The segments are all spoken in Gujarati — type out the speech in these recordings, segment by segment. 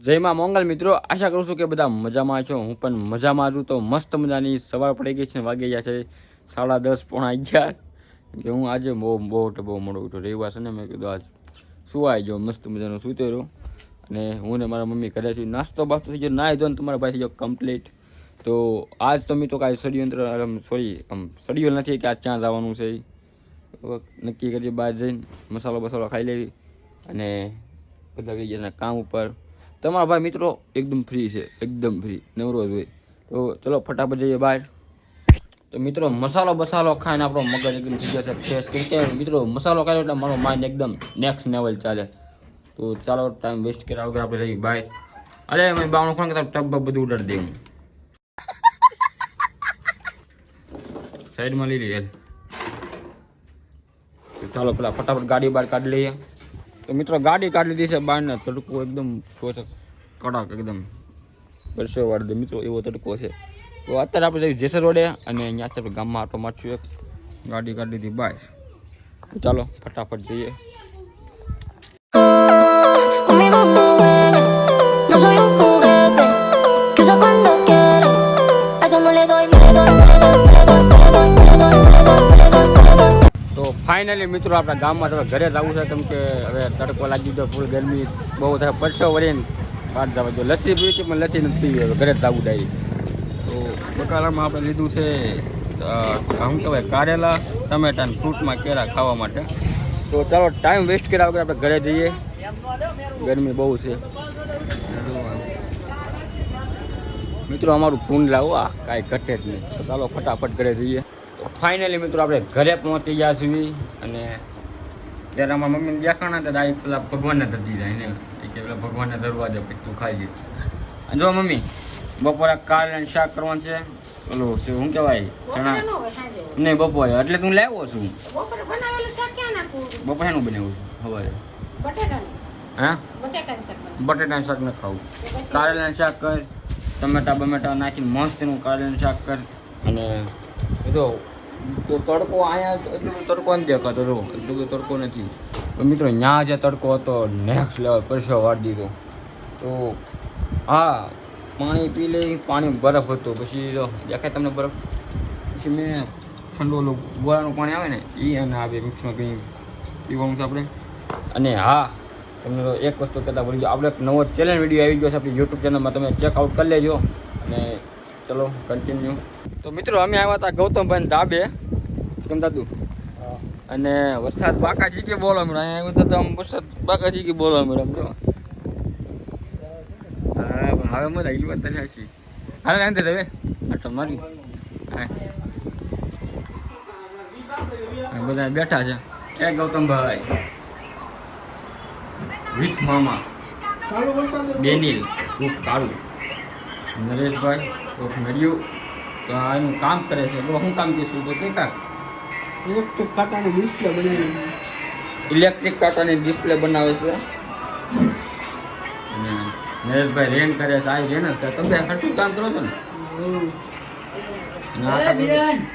જય મોંગલ મિત્રો, આશા કરું છું કે બધા મજામાં છો. હું પણ મજામાં છું તો મસ્ત મજાની સવાર પડી ગઈ છે, વાગી ગયા છે સાડા દસ પોણા અગિયાર. કે હું આજે બહુ બહુ બહુ મોડો ઉઠ્યો રવિવાર છે ને, મેં કીધું આજ સુવાઈ ગયો, મસ્ત મજાનો સૂતો રહ્યો. અને હું ને મારા મમ્મી કરે છે નાસ્તો બાસ્તો થઈ ગયો, નાહી ધોઈને તમારા પાસે ગયો કમ્પ્લીટ તો આજ તો મેં તો કાંઈ ષડયંત્ર સોરી આમ સળિયો નથી કે આજ ક્યાં જવાનું છે. નક્કી કરીએ બહાર જઈને, મસાલો બસાલો ખાઈ લેવી. અને બધા ગયા કામ ઉપર. તમારા ભાઈ મિત્રો એકદમ ફ્રી છે, એકદમ ફ્રી નવરોજ હોય તો ચલો ફટાફટ જઈએ બહાર. તો મિત્રો મસાલો બસાલો ખાઈને આપણો મગજ એકદમ થઈ જશે ફ્રેશ કેમ કે મિત્રો મસાલો ખાયો એટલે મારો માઇન્ડ એકદમ નેક્સ્ટ લેવલ ચાલે. તો ચાલો ટાઈમ વેસ્ટ કર્યા વગર આપણે જઈએ બહાર. અરે મેં બાવણું ખોણ કે ટબ બધું ઉડાડી દઉં સાઈડમાં લઈ લઈએ. ચાલો પેલા ફટાફટ ગાડી બહાર કાઢી લઈએ. તો મિત્રો ગાડી કાઢી દીધી છે બહાર ને તડકો એકદમ કડક એકદમ. પરસો વાળી મિત્રો એવો તડકો છે. તો અત્યારે આપણે જઈએ જેસર રોડે અને અહીંયા અત્યારે ગામમાં આટો મારશું એક. ગાડી કાઢી દીધી બાય. ચાલો, ફટાફટ જઈએ. ફાઇનલી મિત્રો આપણા ગામમાં હવે ઘરે જ આવું છે. કેમ કે હવે તડકો લાગી ગયો ફૂલ ગરમી બહુ થાય. પરસો વળીને બહાર જવા જો. લસ્સી પીવી છે પણ લસ્સી નથી પીવી. હવે ઘરે જ આવું જાય તો બકાલામાં આપણે લીધું છે શું કહેવાય કારેલા ટમેટા અને ફ્રૂટમાં કેળા ખાવા માટે. તો ચાલો ટાઈમ વેસ્ટ કર્યા વગર આપણે ઘરે જઈએ. ગરમી બહુ છે. મિત્રો અમારું ફૂન લાવો. આ કાંઈ ઘટે જ નહીં. તો ચાલો ફટાફટ ઘરે જઈએ. તો ફાઇનલી મિત્રો આપણે ઘરે પહોંચી ગયા છીએ અને ત્યારે અમારા મમ્મીને દેખાણા હતા આ પેલા ભગવાનને ધરી જાય ને કે પેલા ભગવાનને ધરવા દે પછી તું ખાઈ લે. અને જો મમ્મી બપોરે કાલ અને શાક કરવાનું છે? ઓલું શું શું કહેવાય? ચણા? નહીં બપોરે. એટલે તું લાવ્યો છું બપોરે એનું બનાવ્યું છે સવારે. હા. બટેટાનું શાક ન ખાવું. કારેલાનું શાક કર ટમેટા બમેટા નાખીને મસ્ત એનું કારેલાનું શાક કર અને એ તો તો તડકો અહીંયા એટલું તડકો નથી દેખાતો, જો, એટલું બધું તડકો નથી. પણ મિત્રો ત્યાં જે તડકો હતો નેક્સ્ટ લેવલ પરસો વાળી દીધો. તો હા, પાણી પી લઈ પાણી બરફ હતો. પછી જો, દેખાય તમને બરફ? પછી મેં ઠંડુ ઓલું ગોળાનું પાણી આવે ને એ અને આવે મિક્સમાં કંઈ પીવાનું છે આપણે? અને હા, તમને એક વસ્તુ કહેતા ભૂલી ગયો. આપણે એક નવો ચેલેન્જ વીડિયો આવી ગયો છે, આપણી યુટ્યુબ ચેનલમાં તમે ચેકઆઉટ કરી લેજો. અને ચલો કન્ટિન્યુ તો મિત્રો અમે આવ્યા હતા ગૌતમભાઈ ધાબે. કેમ દાદુ? અને વરસાદ બાકા કે બોલો મેડમ અહીંયા આવ્યો તો આમ વરસાદ બાકા કે બોલો મેડમ જો. હવે મને આવી વાત તને હશી હાલે અંદર હવે. આટલો મારી. બધા બેઠા છે. એ ગૌતમભાઈ. વિથ મામા. બેનિલ. ખૂબ કાળુ નરેશભાઈ. ઉપ નરિયું તો આ એનું કામ કરે છે. તો શું કામ કહીશું તો કે કાક ઇલેક્ટ્રિક કાંટાની ડિસ્પ્લે બનાવી ઇલેક્ટ્રિક કાંટાની ડિસ્પ્લે બનાવે છે. અને નરેશભાઈ રેન કરે છે. આ રેન જ કરે. તમે ખર્ચું કામ કરો છો ને?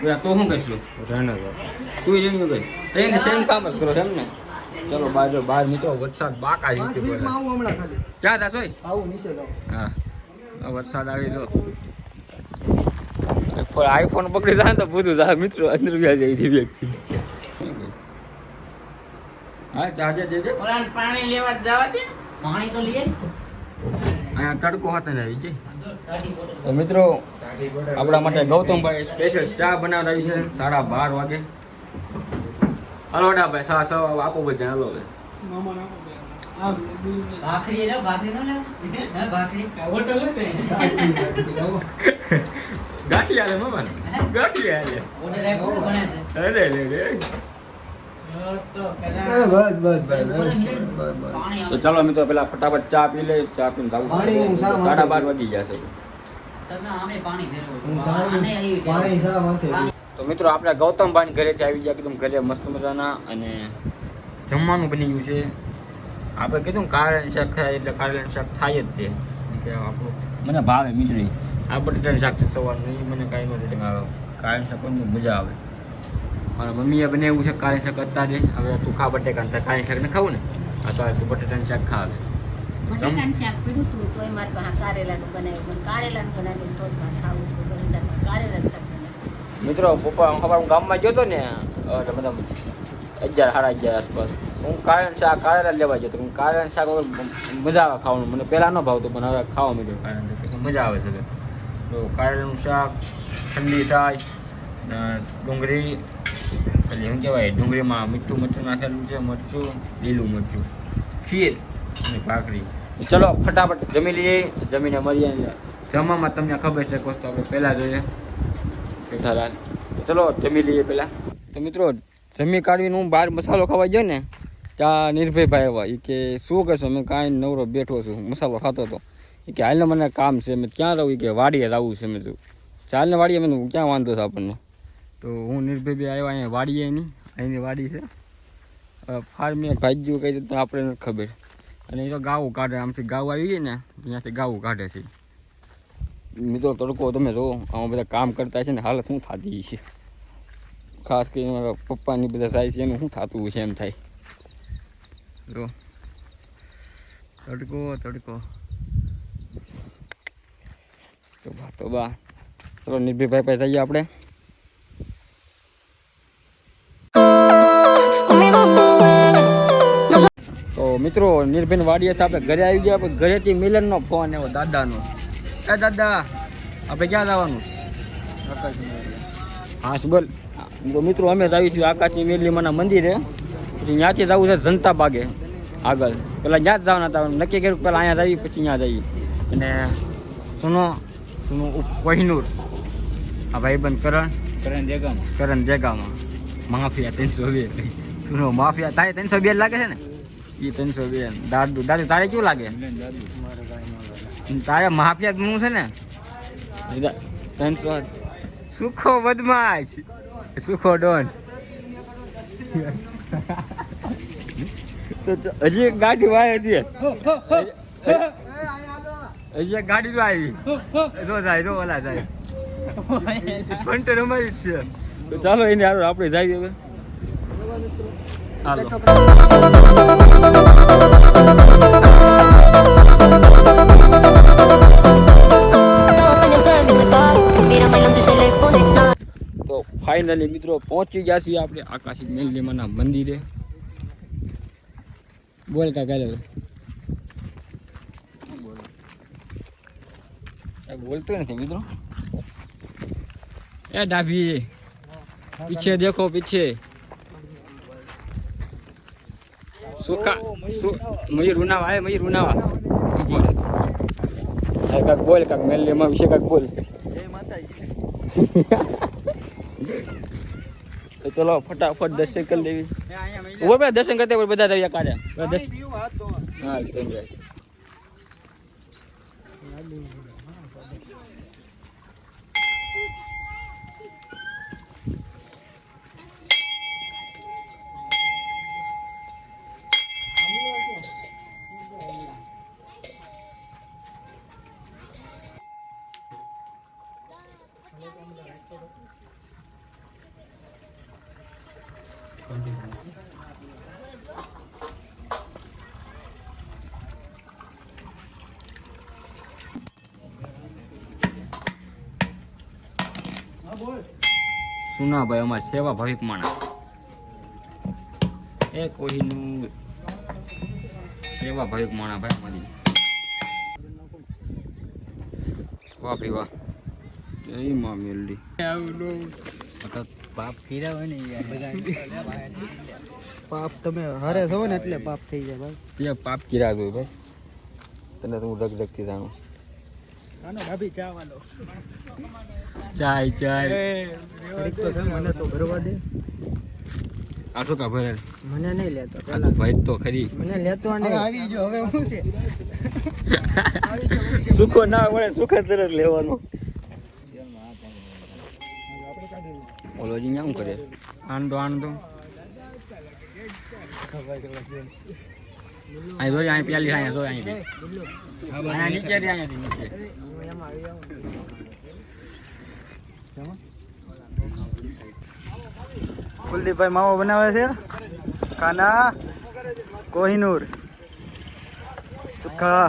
તો તું શું કહીશું રેન તું રેન કઈ તો એને સેમ કામ જ કરો છો એમ ને? ચલો બાજુ બહાર મિત્રો વરસાદ બાકા છે આવું હમણાં ખાલી. ક્યાં થશો આવું નીચે હા. વરસાદ આવી જો આઈફોન પકડી જાય ને તો બધું જાય. મિત્રો અંદર વ્યાજ આવી છે વ્યક્તિ. હા ચાર્જર દે દે. ઓલાને પાણી લેવા જવા દે. પાણી તો લઈએ અહીંયા તડકો હાથે ને આવી જાય તો મિત્રો આપણા માટે ગૌતમભાઈ સ્પેશિયલ ચા બનાવડાવી છે સાડા બાર વાગે. હલો ભાઈ સવા સવા આપો બધા હલો હવે. મામા નાખો બે. આ બિલ ભાખરી લે ભાખરી નો લે. હે ભાખરી. હોટલ હતી ગાંઠી આલે મમન ગાંઠી આલે. અરે રે રે તો ચાલો અમે તો પેલા ફટાફટ ચા પી લે ચા પીને ખાવું સાડા બાર વાગી જશે તો મિત્રો આપણે ગૌતમ ભાઈ ઘરે આવી ગયા કીધું ઘરે મસ્ત મજાના અને જમવાનું બની ગયું છે. આપણે કીધું કારણ શાક થાય એટલે કારણ શાક થાય જ તે. આપણું મને ભાવે મીઠડી આ બટેટાની શાક છે સવારનું એ મને કાંઈ નથી આવે કાળી શાક કોની મજા આવે. મારા મમ્મીએ બનાવ્યું છે કાળી શાક અત્યારે હવે તું ખા બટેકા કારેલાનું શાક ને ખાવું ને? અત્યારે તો બટેટાની શાક ખાવે બટાકાનું શાક પીડ્યું તું તોય મારી પાસે કારેલાનું બનાવ્યું. મને કારેલાનું બનાવીને તો જ ખાવું છે. તારે કારેલાનું શાક મિત્રો પપ્પા હું ગામમાં ગયો હતો ને એટલે મતલબ અગિયાર, સાડા અગિયાર આસપાસ. હું કારણ શાક કારેલા લેવા જતો. હું કારણ શાક મજા આવે ખાવાનું. મને પહેલાં ન ભાવતું, પણ હવે ખાવા માંડ્યું કારણ શાક મજા આવે છે. તો કારેલાનું શાક ઠંડી થાય ડુંગળી એટલે શું કહેવાય, ડુંગળીમાં મીઠું મરચું નાખેલું છે, મરચું, લીલું મરચું, ખીર અને ભાખરી. ચલો, ફટાફટ જમી લઈએ, જમીને મળીએ જમવામાં તમને ખબર છે કે વસ્તુ આપણે પહેલાં જોઈએ. જેઠાલાલ ચલો, જમી લઈએ પહેલાં. તો મિત્રો જમી કાઢવીને હું બહાર મસાલો ખાવા ગયો ને, ત્યાં નિર્ભયભાઈ આવ્યા. એ કે, શું કરશો? મેં કાંઈ નવરો બેઠો છું. મસાલો ખાતો હતો. એ કે, હાલને મને કામ છે. મેં ક્યાં રહું? કે, વાડીએ જવું છે. મેં તું ચાલને વાડીએ? મેં ક્યાં વાંધો છે આપણને? તો હું નિર્ભયભાઈ આવ્યા, અહીંયા વાડીએ એની અહીંની વાડી છે. ફાર્મે ભાગ્યું કઈ રીતે આપણે નથી ખબર. અને એ તો ગાવું કાઢે. આમથી ગાવું આવી ગઈ ને, ત્યાંથી ગાવું કાઢે છે. મિત્રો, તડકો તમે જો આમાં બધા કામ કરતા છે ને, હાલત શું થતી છે ખાસ કરીને મારા પપ્પાની બધા થાય છે એનું શું થતું છે એમ થાય. જો. તડકો તડકો. તો બા તો બા. ચલો નિર્ભયભાઈ પાસે જઈએ આપણે. તો મિત્રો નિર્ભય વાડીએ આપણે ઘરે આવી ગયા આપણે ઘરેથી મિલનનો ફોન એવો દાદાનો. એ દાદા આપણે ક્યાં જવાનું? હા બોલ? તો મિત્રો અમે જ આવીશું આકાશી મેલીમાના મંદિરે. પછી ત્યાંથી જવું છે જનતા બાગે આગળ. પેલા ત્યાં જ જવાના હતા નક્કી કર્યું પહેલાં અહીંયા જઈએ પછી ત્યાં જઈએ અને સુનો સુનો કોહિનૂર આ ભાઈબંધ કરણ કરણ જગમ. કરણ દેગામાં માફિયા ત્રણસો બે. સુનો માફિયા તારે ત્રણસો બે લાગે છે ને? એ ત્રણસો બે. દાદુ દાદુ તારે કેવું લાગે? તારે માફિયા બનવું છે ને? ત્રણસો. સુખો બદમાશ. સુખો ડોન તો હજી એક ગાડી વાય હતી હજી એક ગાડી જો આવી જો જાય જો ઓલા જાય. પણ તો રમાય જ છે. તો ચાલો એને હારું આપણે જઈએ હવે. હાલો. તો ફાઇનલી મિત્રો પહોંચી ગયા છીએ આપણે આકાશી મેલડીમાના મંદિરે. બોલ કા કાલે બોલતો નથી મિત્રો. એ ડાભી પીછે દેખો પીછે. સુખા સુ મયુર ઉનાવા આય મયુર ઉનાવા. બોલ. કાક બોલ કાક મેલડીમાં વિશે કાક બોલ. તો ચલો ફટાફટ દર્શન કરી લેવી. ઉપર બધા દર્શન કરતા હોય બધા રહ્યા દર્શન હા સુનાભાઈ અમારા સેવા ભાવિક માણસ. એ કોઈનું સેવા ભાવિક માણસ ભાઈ અમારી. વાહ ભાઈ વાહ જય માં મેલડી. બાપ કીધા હોય ને પાપ તમે હારે છો ને એટલે પાપ થઈ જાય ભાઈ. પાપ કિરા જોઈ ભાઈ. તને તો હું ડગ ડગથી જાણું. ભાભી ચા વાલો. ચાય ચાય. તો મને તો ભરવા દે. આટલું કા ભરે. મને નહીં લેતો પેલા. ભાઈ તો ખરી. મને લેતો નહીં. આવી ગયો હવે શું છે? સુખો ના મળે સુખ તરત લેવાનો. ઓલો જી શું કરે? આનંદો આનંદો અહીં જોઈ અહીં પેલી અહીંયા જોઈ અહીં અહીંયા નીચે રે અહીંયાથી નીચે. કુલદીપભાઈ માવો બનાવે છે. કાના કોહિનૂર. સુખા.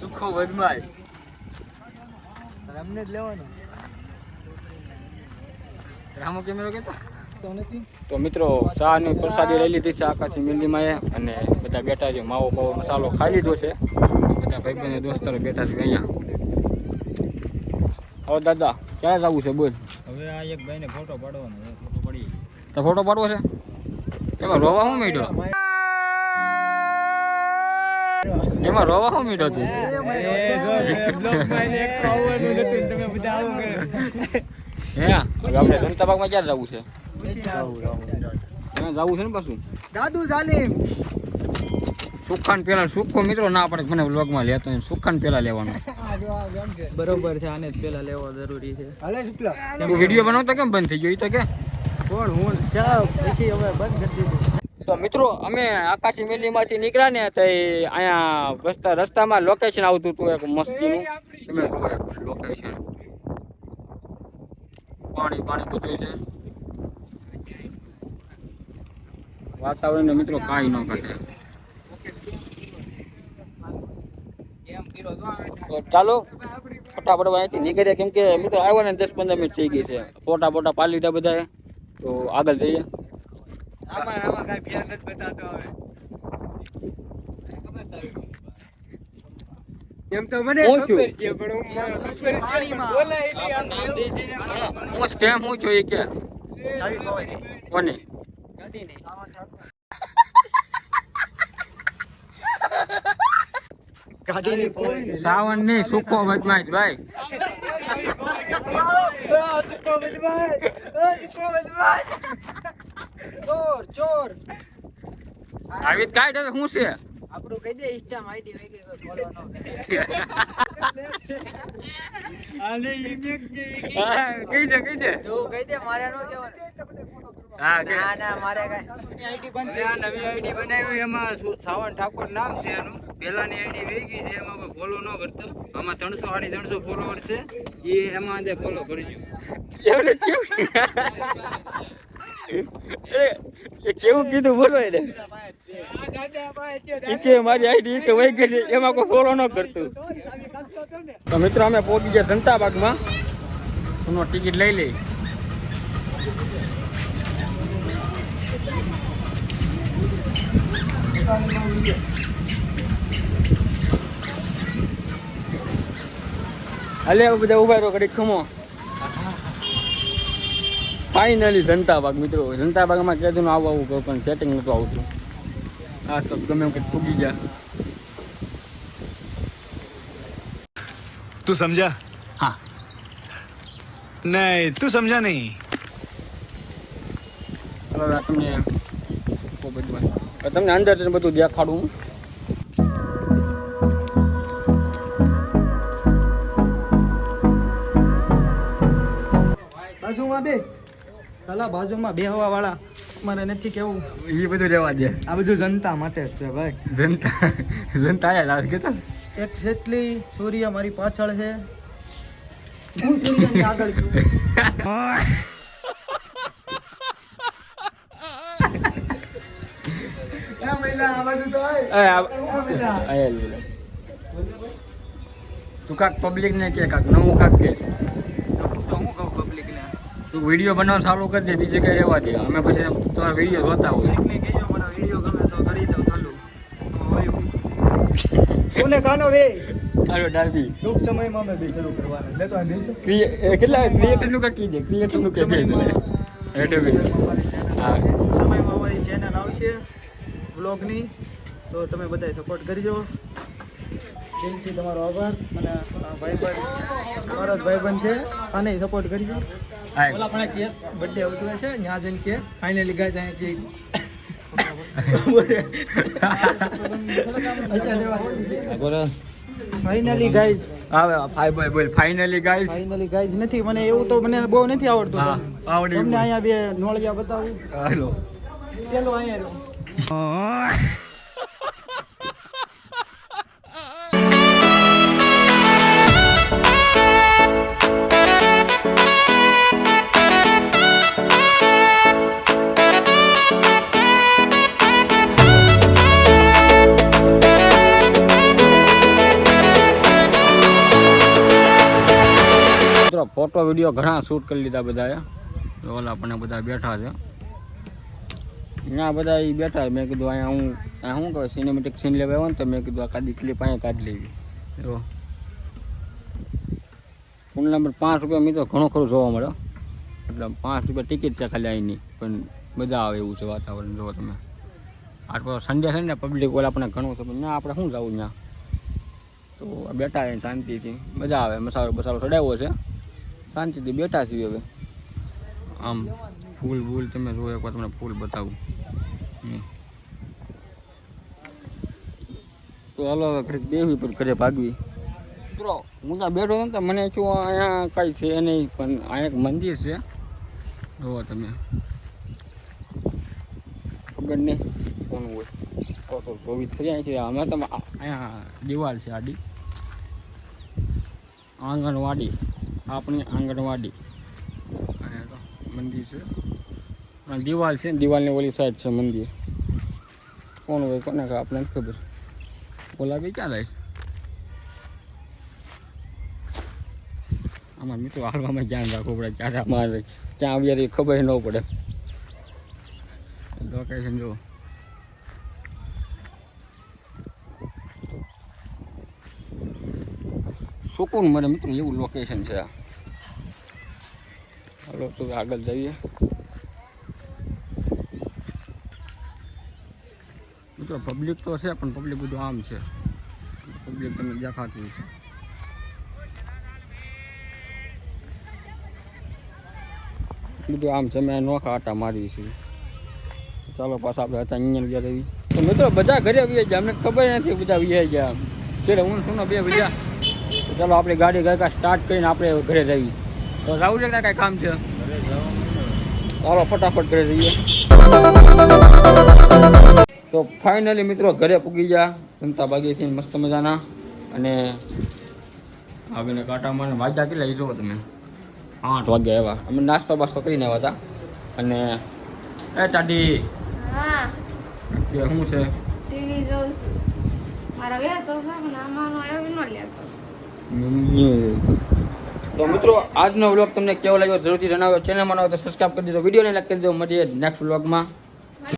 સુખો બદમાશ અમને જ લેવાનો. રામો કેમેરો કેતો? તો મિત્રો શાહની પ્રસાદી લઈ લીધી છે આકાશી મિલ્લીમાં અને બધા બેઠા છે માવો પાવો મસાલો ખાઈ લીધો છે. બધા ભાઈબંધ દોસ્તારો બેઠા છે અહીંયા. હવે દાદા ક્યારે જવું છે બોલ? હવે આ એક ભાઈને ફોટો પાડવાનો ફોટો પડી તો ફોટો પાડવો છે? એમાં રોવા શું માંડ્યો? એમાં રોવા હું મીઠો છે? તમે બધા આવું કરે. હે? હવે આપણે જનતા પાર્કમાં ક્યાં જવું છે? જવું છે ને પાછું? દાદુ જાલીમ. સુખાન પેલા સુખો મિત્રો ના પડે મને વ્લોગમાં લેતો. સુખાન પેલા લેવાનો. બરોબર છે આને જ પેલા લેવો જરૂરી છે. હાલે તું વીડિયો બનાવતો કેમ બંધ થઈ ગયો? ઈ તો કે. કોણ હું? ચા પછી હવે બંધ કરી દીધું. તો મિત્રો અમે આકાશી મેલીમાંથી નીકળ્યા ને તો અહીંયા રસ્તા રસ્તામાં લોકેશન આવતું હતું એક મસ્તીનું. તમે જુઓ એક લોકેશન પાણી પાણી બધું છે? વાતાવરણ મિત્રો કાંઈ ન ઘટે. તો ચાલો ફટાફટ અહીંથી નીકળીએ. કેમ કે મિત્રો આવ્યો ને દસ પંદર મિનિટ થઈ ગઈ છે. ફોટા ફોટા પાડી લીધા બધાએ. તો આગળ જઈએ. કાંઈ ફેર નથી બતાતો હવે. એમ તો મને ખબર છે? પણ હું પાણીમાં. હું સ્કેમ હું છું કે. સાવી ખવાય કોને? ગાડી નહીં. નહીં. સાવનની સુખો બદમાશ ભાઈ. ચોર ચોર. સાવિત કાઢ હવે શું છે? આપણું કહી દે ઇન્સ્ટા આઈડી વઈ ગઈ ફોલો ન હા, કહી દે કઈ દે. તું કહી દે મારે નો કહેવાનું. હા ના ના મારે કઈ હવે આ નવી આઈડી બનાવી એમાં સાવન ઠાકોર નામ છે એનું. પહેલાની આઈડી વહી ગઈ છે એમાં કોઈ ફોલો ન કરતો. આમાં ત્રણસો સાડી ત્રણસો ફોલોવર છે. એ એમાં અંદર ફોલો કરજો. એવડે કેવું? એ કેવું કીધું બોલો એને મારી આઈડી કે વહી ગઈ છે, એમાં કોઈ ફોલો ન કરતું. તો મિત્રો, અમે પહોંચી ગયા જનતા બાગમાં એનો ટિકિટ લઈ લઈ. હાલે બધા ઊભા રહો ઘડી ખમો. ફાઇનલી ધનતાબાગ મિત્રો. ધનતાબાગમાં કહેતું આવું આવું કહું પણ સેટિંગ નહોતું આવતું. આ તો ગમે એમ કંઈક ફૂગી ગયા. તું સમજા? હા. નહીં તું સમજા નહીં. હવે તમને બધું તમને અંદર બધું દેખાડું. બાજુમાં બે. સાલા બાજુમાં બે હવા વાળા મારે નથી કેવું. એ બધું રહેવા દે. આ બધું જનતા માટે જ છે ભાઈ. જનતા જનતા આયા લાગે કેતો એક જેટલી સૂર્ય મારી પાછળ છે. હું સૂર્યની આગળ છું. તું કાક પબ્લિક ને કે કાક નવું કાક કે તો હું કહું પબ્લિકને તું વીડિયો બનાવવાનું ચાલુ કરી દે બીજે કઈ રહેવા દે. અમે પછી તમારા વીડિયો જોતા હોય. કોને કાનો વે? કાનો ડાબી ટૂંક સમયમાં અમે બી શરૂ કરવાના. લેતો આ કેટલા? ક્રિએટરનું કાકી દે ક્રિએટરનું કે બે એટલે બે હા. સમયમાં અમારી ચેનલ આવશે. વ્લોગની તો તમે બધાય સપોર્ટ કરજો. દિલથી તમારો આભાર. અને ભાઈબંધ મારો ભાઈબંધ છે. આને સપોર્ટ કરજો. ઓલા પણ કે બર્થડે આવતું છે ત્યાં જઈને કે ફાઇનલી ગાય જાય કે ફાઇનલી ગાઈઝ હા ફાઈ બોય બોલ. ફાઇનલી ગાઈઝ ફાઇનલી ગાઈઝ નથી મને એવું તો મને બહુ નથી આવડતું. તમને અહીંયા બે નોળિયા બતાવું. હાલો. પેલો અહીંયા ફોટો, વીડિયો ઘણા શૂટ કરી લીધા બધાએ. ઓલા આપણને બધા બેઠા છે. ના, બધા એ બેઠા. મેં કીધું અહીંયા હું અહીંયા શું કહે સિનેમેટિક સીન લેવા આવ્યો ને તો મેં કીધું આ કાદી ક્લિપ અહીંયા કાઢી લેવી. જો. પુલ નંબર પાંચ રૂપિયા મિત્રો ઘણો ખરું જોવા મળે એટલે પાંચ રૂપિયા ટિકિટ છે ખાલી અહીંની. પણ મજા આવે એવું છે વાતાવરણ જોવો તમે. આટલો સન્ડે છે ને પબ્લિક ઓલા આપણને ઘણું છે પણ ના, આપણે શું જવું ત્યાં? તો બેઠા શાંતિથી. મજા આવે, મસાલો બસાલો ચડાવ્યો છે. શાંતિથી બેઠા છીએ હવે. આમ ફૂલ ફૂલ તમે જો એકવાર તમને ફૂલ બતાવું. તો હાલો હવે ઘડીક બેવી પર ઘરે ભાગવી. મિત્રો હું ત્યાં બેઠો હતો ને મને શું અહીંયા કાંઈ છે નહીં પણ અહીંયા એક મંદિર છે. જોવો તમે. ખબર નહીં કોનું હોય. તો તો ચોવીસ થઈ જાય છે. અમે તમે અહીંયા દિવાલ છે આડી. આંગણવાડી. આપણી આંગણવાડી. મંદિર છે. અને દિવાલ છે દિવાલની ઓલી સાઈડ છે મંદિર. કોણ હોય કોને આપણને ખબર. ઓલા બી ક્યાં રહે છે? આમાં મિત્રો હાલવામાં ધ્યાન રાખવું પડે ક્યારે આમાં ક્યાં આવ્યા ખબર ન પડે. લોકેશન જો સુકૂન મળે મિત્રો એવું લોકેશન છે આ. હાલો, તો આગળ જઈએ. મિત્રો પબ્લિક તો છે, પણ પબ્લિક બધું આમ છે. પબ્લિક તમને દેખાતી છે બધું આમ છે, મેં નોખા આટા મારી છે. ચાલો, પાછા આપણે હતા અહીંયા ગયા તો મિત્રો, બધા ઘરે આવી ગયા અમને ખબર નથી બધા વિયા ગયા ત્યારે હું શું બે તો ચાલો આપણે ગાડી ગઈ સ્ટાર્ટ કરીને આપણે ઘરે જઈએ. તો જવું છે કાંઈ કામ છે? ચાલો ફટાફટ ઘરે જઈએ. તો ફાઇનલી મિત્રો ઘરે પૂગી ગયા. જનતા બાગીથી મસ્ત મજાના. અને આવીને કાંટામાં વાગ્યા કેટલા? એ જુઓ તમે. આઠ વાગ્યા એવા. અમે નાસ્તો બાસ્તો કરીને આવ્યા હતા. અને એ ટાડી કે શું છે? ટીવી જોઉં છું મારા ગયા તો નામાનો એવું ન લેતો. તો મિત્રો, આજનો વ્લોગ તમને કેવો લાગ્યો? જરૂરથી જણાવ્યો ચેનલમાં તો સબસ્ક્રાઈબ કરી વીડિયો વિડીયોને લાઈક કરી દો મળીએ નેક્સ્ટ વ્લોગમાં